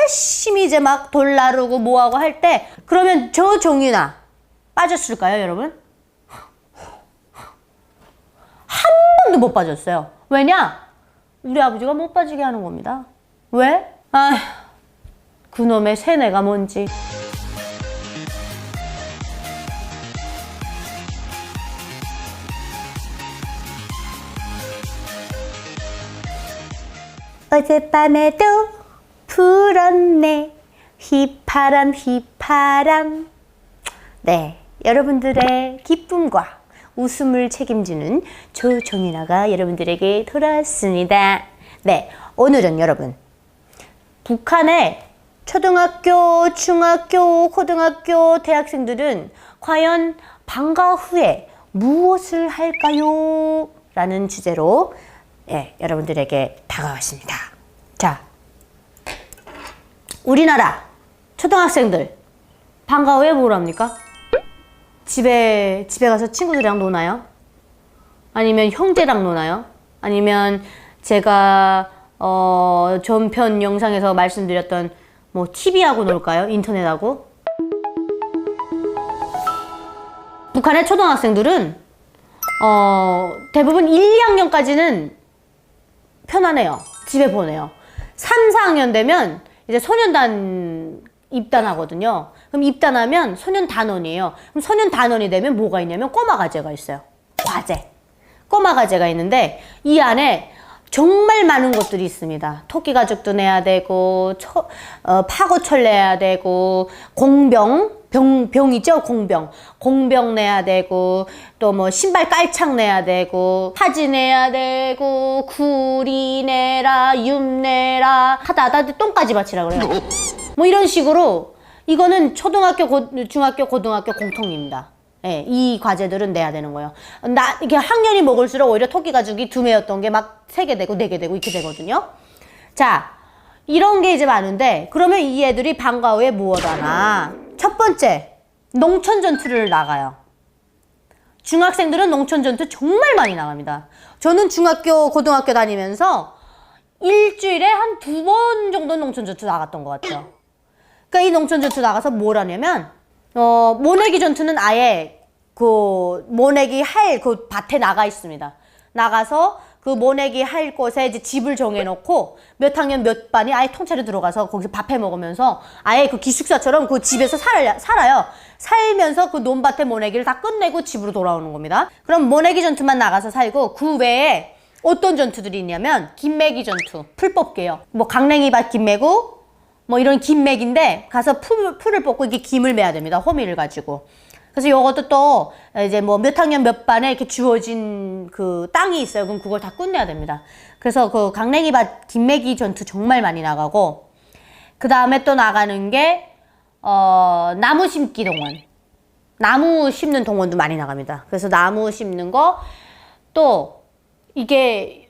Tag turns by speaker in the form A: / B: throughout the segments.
A: 열심히 이제 막 돌 나르고 뭐하고 할 때 그러면 저 종이나 빠졌을까요, 여러분? 한 번도 못 빠졌어요. 왜냐? 우리 아버지가 못 빠지게 하는 겁니다. 왜? 아, 그놈의 세뇌가 뭔지. 어젯밤에도 불었네 휘파람 휘파람 네 여러분들의 기쁨과 웃음을 책임지는 조정인아가 여러분들에게 돌아왔습니다 네 오늘은 여러분 북한의 초등학교, 중학교, 고등학교 대학생들은 과연 방과 후에 무엇을 할까요? 라는 주제로 예, 여러분들에게 다가왔습니다. 자, 우리나라 초등학생들 방과 후에 뭘 합니까? 집에 집에 가서 친구들이랑 노나요? 아니면 형제랑 노나요? 아니면 제가 어, 전편 영상에서 말씀드렸던 뭐 TV하고 놀까요? 인터넷하고? 북한의 초등학생들은 어, 대부분 1, 2학년까지는 편안해요. 집에 보내요. 3, 4학년 되면 이제 소년단 입단하거든요. 그럼 입단하면 소년단원이에요. 그럼 소년단원이 되면 뭐가 있냐면 꼬마 과제가 있어요. 과제. 꼬마 과제가 있는데 이 안에 정말 많은 것들이 있습니다. 토끼 가죽도 내야 되고 처, 어, 파고철 내야 되고 공병 병 병이죠 공병 공병 내야 되고 또 뭐 신발 깔창 내야 되고 파지 내야 되고 구리 내라 윰 내라 하다 하다 똥까지 바치라 그래요. 뭐 이런 식으로 이거는 초등학교 고, 중학교 고등학교 공통입니다. 예, 이 과제들은 내야 되는 거예요. 나, 이게 학년이 먹을수록 오히려 토끼 가죽이 두 매였던 게 막 세 개 되고 네 개 되고 이렇게 되거든요. 자, 이런 게 이제 많은데, 그러면 이 애들이 방과 후에 무엇 하나? 첫 번째, 농촌 전투를 나가요. 중학생들은 농촌 전투 정말 많이 나갑니다. 저는 중학교, 고등학교 다니면서 일주일에 한 두 번 정도 농촌 전투 나갔던 것 같아요. 그러니까 이 농촌 전투 나가서 뭘 하냐면, 어, 모내기 전투는 아예 그 모내기 할 그 밭에 나가 있습니다. 나가서 그 모내기 할 곳에 이제 집을 정해놓고 몇 학년 몇 반이 아예 통째로 들어가서 거기서 밥해 먹으면서 아예 그 기숙사처럼 그 집에서 살아요. 살아요. 살면서 그 논밭에 모내기를 다 끝내고 집으로 돌아오는 겁니다. 그럼 모내기 전투만 나가서 살고 그 외에 어떤 전투들이 있냐면 김매기 전투, 풀 뽑기요. 뭐 강냉이밭 김매고 뭐 이런 김맥인데 가서 풀, 풀을 뽑고 이게 김을 매야 됩니다. 호미를 가지고. 그래서 요것도 또 이제 뭐 몇 학년 몇 반에 이렇게 주어진 그 땅이 있어요. 그럼 그걸 다 끝내야 됩니다. 그래서 그 강냉이밭 김매기 전투 정말 많이 나가고 그 다음에 또 나가는 게 어, 나무 심기 동원. 나무 심는 동원도 많이 나갑니다. 그래서 나무 심는 거 또 이게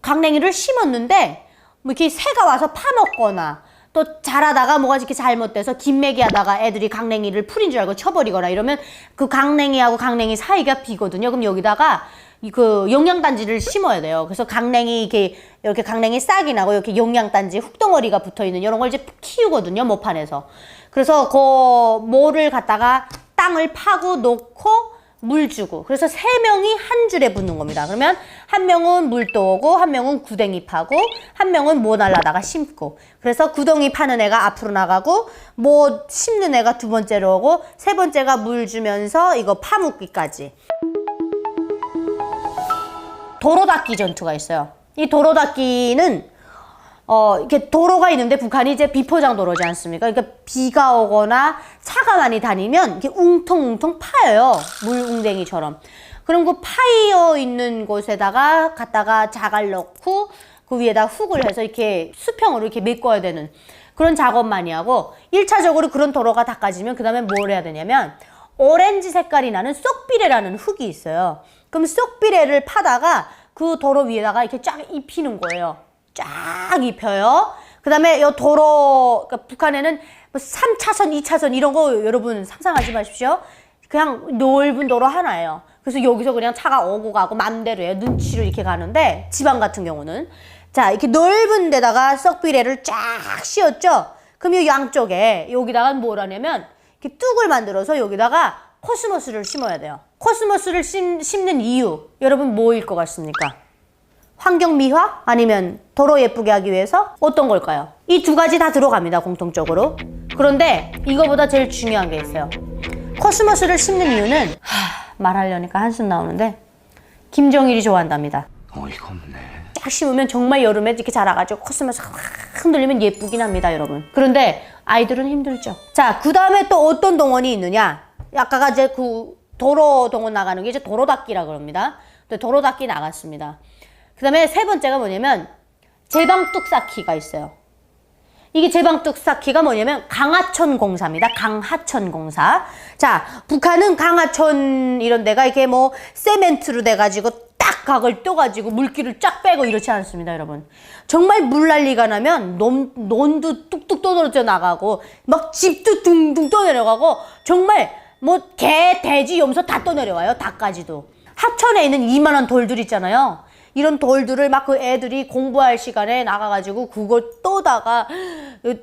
A: 강냉이를 심었는데 뭐 이렇게 새가 와서 파먹거나 또 자라다가 뭐가 이렇게 잘못돼서 김매기 하다가 애들이 강냉이를 풀인 줄 알고 쳐버리거나 이러면 그 강냉이하고 강냉이 사이가 비거든요. 그럼 여기다가 이그 영양단지를 심어야 돼요. 그래서 강냉이 이렇게 이렇게 강냉이 싹이 나고 이렇게 영양단지 흙덩어리가 붙어 있는 이런 걸 이제 키우거든요. 모판에서. 그래서 그 모를 갖다가 땅을 파고 놓고 물 주고 그래서 세 명이 한 줄에 붙는 겁니다. 그러면 한 명은 물 떠오고 한 명은 구덩이 파고 한 명은 모 날라다가 심고 그래서 구덩이 파는 애가 앞으로 나가고 모 심는 애가 두 번째로 오고 세 번째가 물 주면서 이거 파묻기까지 도로 닦기 전투가 있어요. 이 도로 닦기는 어, 이렇게 도로가 있는데 북한이 이제 비포장 도로지 않습니까? 그러니까 비가 오거나 차가 많이 다니면 이렇게 웅텅웅텅 파여요. 물 웅덩이처럼. 그럼 그 파이어 있는 곳에다가 갖다가 자갈 넣고 그 위에다 훅을 해서 이렇게 수평으로 이렇게 메꿔야 되는 그런 작업 많이 하고 1차적으로 그런 도로가 닦아지면 그 다음에 뭘 해야 되냐면 오렌지 색깔이 나는 쏙비레라는 흙이 있어요. 그럼 쏙비레를 파다가 그 도로 위에다가 이렇게 쫙 입히는 거예요. 쫙 입혀요. 그 다음에 이 도로, 그러니까 북한에는 뭐 3차선, 2차선 이런 거 여러분 상상하지 마십시오. 그냥 넓은 도로 하나예요. 그래서 여기서 그냥 차가 오고 가고 맘대로 해요. 눈치로 이렇게 가는데 지방 같은 경우는 자 이렇게 넓은 데다가 썩비레를 쫙 씌웠죠. 그럼 이 양쪽에 여기다가 뭘 하냐면 이렇게 뚝을 만들어서 여기다가 코스모스를 심어야 돼요. 코스모스를 심, 심는 이유 여러분 뭐일 것 같습니까? 환경 미화 아니면 도로 예쁘게 하기 위해서 어떤 걸까요? 이 두 가지 다 들어갑니다 공통적으로. 그런데 이거보다 제일 중요한 게 있어요. 코스모스를 심는 이유는 하, 말하려니까 한숨 나오는데 김정일이 좋아한답니다.
B: 어이가 없네.
A: 쫙 심으면 정말 여름에 이렇게 자라가지고 확 흔들리면 예쁘긴 합니다, 여러분. 그런데 아이들은 힘들죠. 자, 그 다음에 또 어떤 동원이 있느냐? 아까가 이제 그 도로 동원 나가는 게 이제 도로 닦기라 그럽니다. 근데 도로 닦기 나갔습니다. 그 다음에 세 번째가 뭐냐면 제방 뚝 쌓기가 있어요. 이게 제방뚝 쌓기가 뭐냐면 강하천 공사입니다. 강하천 공사. 자, 북한은 강하천 이런 데가 이렇게 뭐 세멘트로 돼가지고 딱 각을 떠가지고 물기를 쫙 빼고 이렇지 않습니다, 여러분. 정말 물 난리가 나면 논, 논도 뚝뚝 떠들어져 나가고 막 집도 둥둥 떠내려가고 정말 뭐 개, 돼지, 염소 다 떠내려와요, 닭까지도. 하천에 있는 이만한 돌들 있잖아요. 이런 돌들을 막 그 애들이 공부할 시간에 나가가지고 그걸 떠다가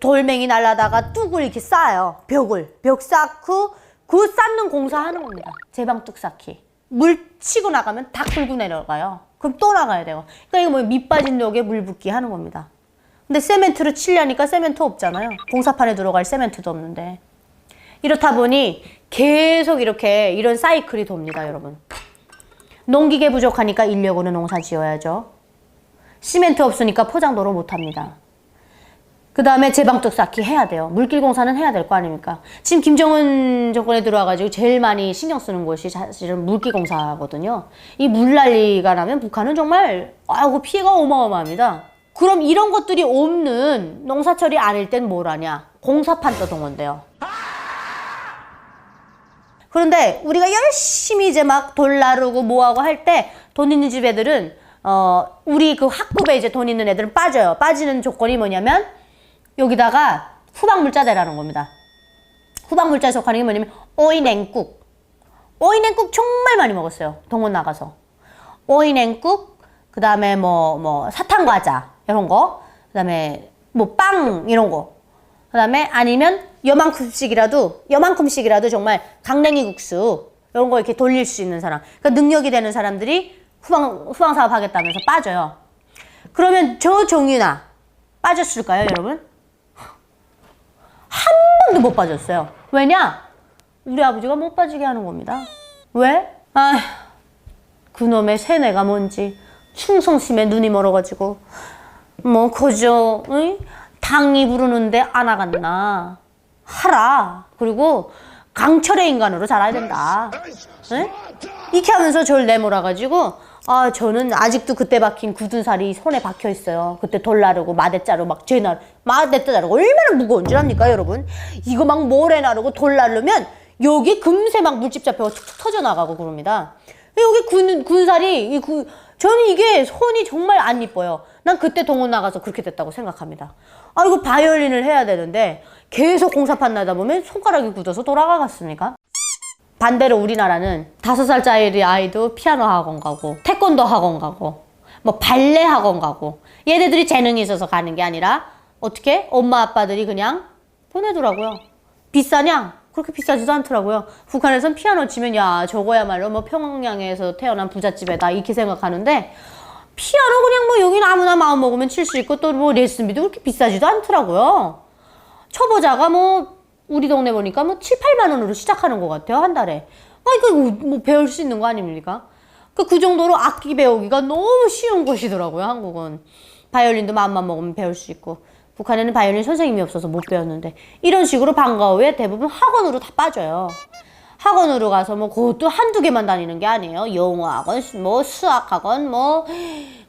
A: 돌멩이 날라다가 뚝을 이렇게 쌓아요. 벽을. 벽 쌓고 그 쌓는 공사 하는 겁니다. 제방 뚝 쌓기. 물 치고 나가면 다 긁고 내려가요. 그럼 또 나가야 돼요. 그러니까 이거 뭐 밑 빠진 벽에 물 붓기 하는 겁니다. 근데 세멘트로 치려니까 세멘트 없잖아요. 공사판에 들어갈 세멘트도 없는데. 이렇다 보니 계속 이렇게 이런 사이클이 돕니다, 여러분. 농기계 부족하니까 인력으로 농사 지어야죠. 시멘트 없으니까 포장도로 못합니다. 그 다음에 제방뚝 쌓기 해야 돼요. 물길 공사는 해야 될 거 아닙니까? 지금 김정은 정권에 들어와가지고 제일 많이 신경 쓰는 곳이 사실은 물길 공사거든요. 이 물난리가 나면 북한은 정말 아이고 피해가 어마어마합니다. 그럼 이런 것들이 없는 농사철이 아닐 땐 뭘 하냐? 공사판 또 동원돼요. 그런데 우리가 열심히 이제 막 돌 나르고 뭐하고 할 때 돈 있는 집 애들은 어 우리 그 학급에 이제 돈 있는 애들은 빠져요. 빠지는 조건이 뭐냐면 여기다가 후방물자 대라는 겁니다. 후방물자에 속하는 게 뭐냐면 오이냉국. 오이냉국 정말 많이 먹었어요. 동원 나가서. 오이냉국, 그 다음에 뭐, 뭐, 사탕과자, 이런 거. 그 다음에 뭐, 빵, 이런 거. 그 다음에 아니면 요만큼씩이라도, 요만큼씩이라도 정말 강냉이 국수, 이런 거 이렇게 돌릴 수 있는 사람. 그러니까 능력이 되는 사람들이 후방, 후방 사업 하겠다면서 빠져요. 그러면 저 종유나 빠졌을까요, 여러분? 한 번도 못 빠졌어요. 왜냐? 우리 아버지가 못 빠지게 하는 겁니다. 왜? 아, 그놈의 세뇌가 뭔지 충성심에 눈이 멀어가지고 뭐 그저 응? 당이 부르는데 안 나갔나 하라. 그리고 강철의 인간으로 자라야 된다. 응? 이렇게 하면서 저를 내몰아가지고 아 저는 아직도 그때 박힌 굳은 살이 손에 박혀 있어요. 그때 돌 나르고 마대 자르고 막 죄나 마대 자르고 얼마나 무거운 줄 압니까 여러분? 이거 막 모래 나르고 돌 나르면 여기 금세 막 물집 잡혀가 툭툭 터져 나가고 그럽니다. 여기 군 군살이 이 구, 저는 이게 손이 정말 안 이뻐요. 난 그때 동원 나가서 그렇게 됐다고 생각합니다. 아 이거 바이올린을 해야 되는데 계속 공사판 나다 보면 손가락이 굳어서 돌아가겠습니까? 반대로 우리나라는 다섯 살짜리 아이도 피아노 학원 가고 태권도 학원 가고 뭐 발레 학원 가고 얘네들이 재능이 있어서 가는 게 아니라 어떻게 엄마 아빠들이 그냥 보내더라고요. 비싸냐? 그렇게 비싸지도 않더라고요. 북한에선 피아노 치면 야 저거야말로 뭐 평양에서 태어난 부잣집에다 이렇게 생각하는데 피아노 그냥 뭐 여기는 아무나 마음 먹으면 칠 수 있고 또 뭐 레슨비도 그렇게 비싸지도 않더라고요. 초보자가 뭐 우리 동네 보니까 뭐 7, 8만 원으로 시작하는 것 같아요 한 달에. 아 이거 뭐 배울 수 있는 거 아닙니까? 그, 그 정도로 악기 배우기가 너무 쉬운 곳이더라고요 한국은. 바이올린도 마음만 먹으면 배울 수 있고 북한에는 바이올린 선생님이 없어서 못 배웠는데 이런 식으로 방과 후에 대부분 학원으로 다 빠져요. 학원으로 가서 뭐 그것도 한두 개만 다니는 게 아니에요. 영어 학원, 뭐 수학 학원, 뭐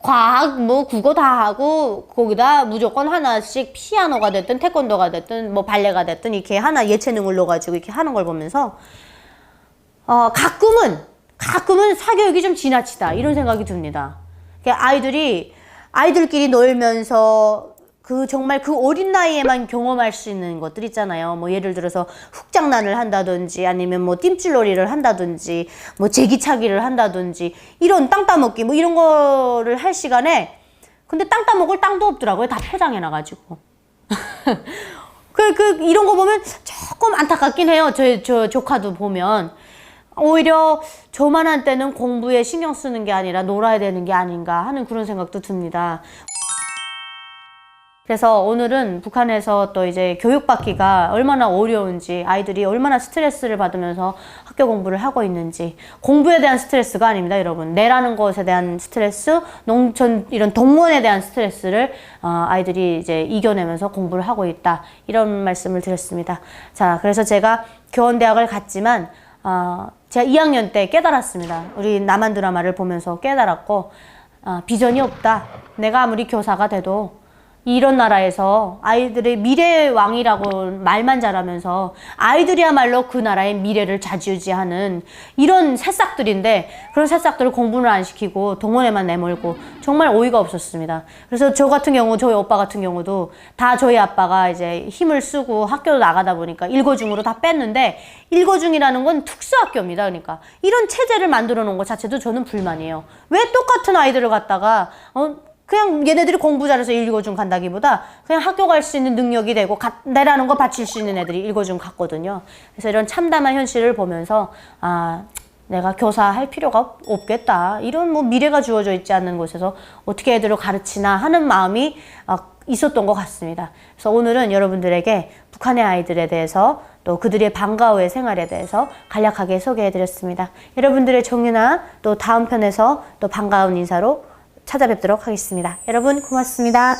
A: 과학, 뭐 국어 다 하고 거기다 무조건 하나씩 피아노가 됐든 태권도가 됐든 뭐 발레가 됐든 이렇게 하나 예체능을 넣어가지고 이렇게 하는 걸 보면서 어 가끔은 가끔은 사교육이 좀 지나치다 이런 생각이 듭니다. 아이들이 아이들끼리 놀면서 그 정말 그 어린 나이에만 경험할 수 있는 것들 있잖아요. 뭐 예를 들어서 흙장난을 한다든지 아니면 뭐 띰질놀이를 한다든지 뭐 제기차기를 한다든지 이런 땅 따먹기 뭐 이런 거를 할 시간에 근데 땅 따먹을 땅도 없더라고요. 다 포장해 놔가지고. 그, 그, 이런 거 보면 조금 안타깝긴 해요. 저, 저 조카도 보면. 오히려 저만 한 때는 공부에 신경 쓰는 게 아니라 놀아야 되는 게 아닌가 하는 그런 생각도 듭니다. 그래서 오늘은 북한에서 또 이제 교육받기가 얼마나 어려운지 아이들이 얼마나 스트레스를 받으면서 학교 공부를 하고 있는지 공부에 대한 스트레스가 아닙니다 여러분. 내라는 것에 대한 스트레스 농촌 이런 동원에 대한 스트레스를 어, 아이들이 이제 이겨내면서 공부를 하고 있다. 이런 말씀을 드렸습니다. 자 그래서 제가 교원대학을 갔지만 어, 제가 2학년 때 깨달았습니다. 우리 남한 드라마를 보면서 깨달았고 어, 비전이 없다. 내가 아무리 교사가 돼도 이런 나라에서 아이들의 미래의 왕이라고 말만 잘하면서 아이들이야말로 그 나라의 미래를 좌지우지하는 이런 새싹들인데 그런 새싹들을 공부를 안 시키고 동원에만 내몰고 정말 어이가 없었습니다. 그래서 저 같은 경우 저희 오빠 같은 경우도 다 저희 아빠가 이제 힘을 쓰고 학교도 나가다 보니까 일거중으로 다 뺐는데 일거중이라는 건 특수학교입니다. 그러니까 이런 체제를 만들어 놓은 것 자체도 저는 불만이에요. 왜 똑같은 아이들을 갖다가 어, 그냥 얘네들이 공부 잘해서 일거중 간다기보다 그냥 학교 갈 수 있는 능력이 되고 가, 내라는 거 바칠 수 있는 애들이 일거중 갔거든요. 그래서 이런 참담한 현실을 보면서 아 내가 교사할 필요가 없- 없겠다. 이런 뭐 미래가 주어져 있지 않는 곳에서 어떻게 애들을 가르치나 하는 마음이 아, 있었던 것 같습니다. 그래서 오늘은 여러분들에게 북한의 아이들에 대해서 또 그들의 방과 후의 생활에 대해서 간략하게 소개해드렸습니다. 여러분들의 정유나 또 다음 편에서 또 반가운 인사로 찾아뵙도록 하겠습니다. 여러분 고맙습니다.